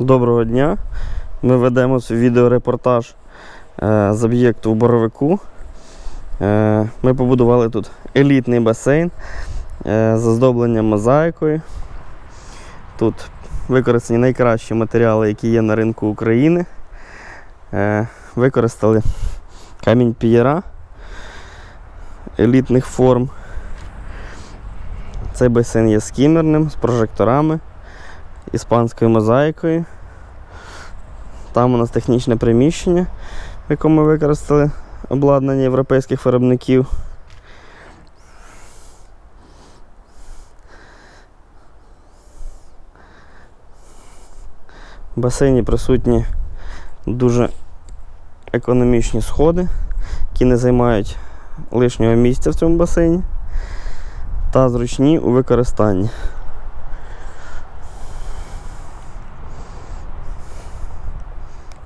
Доброго дня. Ми ведемо відеорепортаж е, з об'єкту у Боровику. Е, Ми побудували тут елітний басейн е, з оздобленням мозаїкою. Тут використані найкращі матеріали, які є на ринку України. Використали камінь пієра елітних форм. Цей басейн є скімерним з прожекторами іспанською мозаїкою. Там у нас технічне приміщення, в якому використали обладнання європейських виробників. В басейні присутні дуже економічні сходи, які не займають лишнього місця в цьому басейні та зручні у використанні.